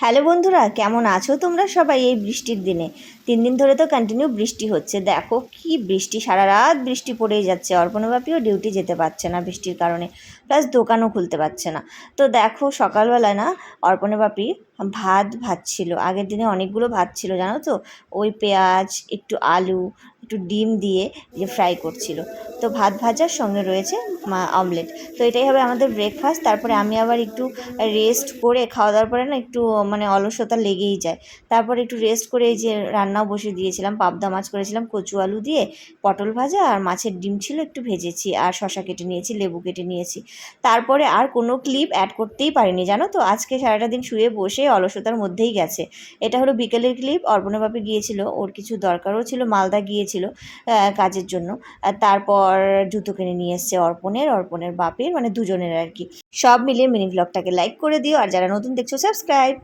Hello বন্ধুরা, কেমন আছো তোমরা সবাই এই বৃষ্টির দিনে? তিন দিন ধরে তো কন্টিনিউ বৃষ্টি হচ্ছে। দেখো কি বৃষ্টি, সারা রাত বৃষ্টি পড়েই যাচ্ছে। অর্পণবাপীও ডিউটি যেতে পারছে না বৃষ্টির কারণে। প্লাস দোকানও খুলতে পারছে না। তো দেখো সকালবেলা না অর্পণবাপী ভাত ভাত ছিল আগের দিনে অনেকগুলো ভাত ছিল, জানো তো? ওই পেঁয়াজ, একটু আলু একটু ডিম দিয়ে যে ফ্রাই করছিল। তো ভাত ভাজার সঙ্গে রয়েছে অমলেট তো এটাই হবে আমাদের ব্রেকফাস্ট তারপরে আমি আবার একটু রেস্ট করে খাওয়া দাওয়ার পরে না একটু মানে অলসতা লেগেই যায়। তারপরে একটু রেস্ট করে এই যে রান্নাও বসে দিয়েছিলাম, পাবদা মাছ করেছিলাম, কচু আলু দিয়ে, পটল ভাজা আর মাছের ডিম ছিল একটু ভেজেছি, আর শশা কেটে নিয়েছি, লেবু কেটে নিয়েছি। তারপরে আর কোনো ক্লিপ অ্যাড করতেই পারিনি, জানো তো? আজকে সারাটা দিন শুয়ে বসে অলসতার মধ্যেই গেছে। এটা হলো বিকেলের ক্লিপ অর্পণবাপে গিয়েছিল, ওর কিছু দরকারও ছিল, মালদা গিয়েছিল। আহ, কাজের জন্য। তারপর জুতো কিনে নিয়ে এসছে অর্পণের অর্পণের বাপের মানে দুজনের আর কি। সব মিলিয়ে মিনি ব্লগটাকে লাইক করে দিও আর যারা নতুন দেখছ সাবস্ক্রাইব